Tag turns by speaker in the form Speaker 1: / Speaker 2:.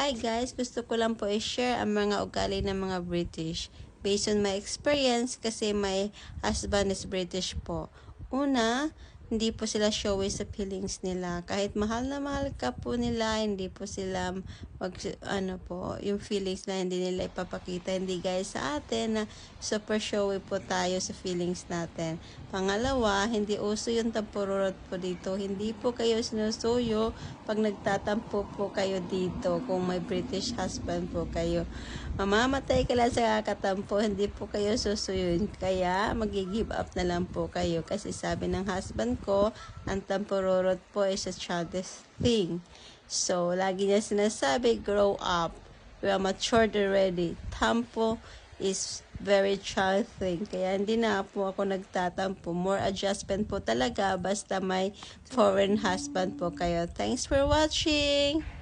Speaker 1: Hi guys, gusto ko lang po i-share ang mga ugali ng mga British. Based on my experience, kasi my husband is British po. Una, hindi po sila showy sa feelings nila. Kahit mahal na mahal ka po nila, hindi po sila mag, ano po, yung feelings na hindi nila ipapakita. Hindi guys sa atin na super showy po tayo sa feelings natin. Pangalawa, hindi uso yung tampururot po dito. Hindi po kayo sinusuyo pag nagtatampo po kayo dito kung may British husband po kayo. Mamamatay ka lang sa kakatampo, hindi po kayo susuyun. Kaya mag-give up na lang po kayo. Kasi sabi ng husband ko, ang tampururot po is a childish thing. So, lagi niya sinasabi, grow up. We are matured already. Tampo is very child thing. Kaya hindi na po ako nagtatampo. More adjustment po talaga basta may foreign husband po kayo. Thanks for watching!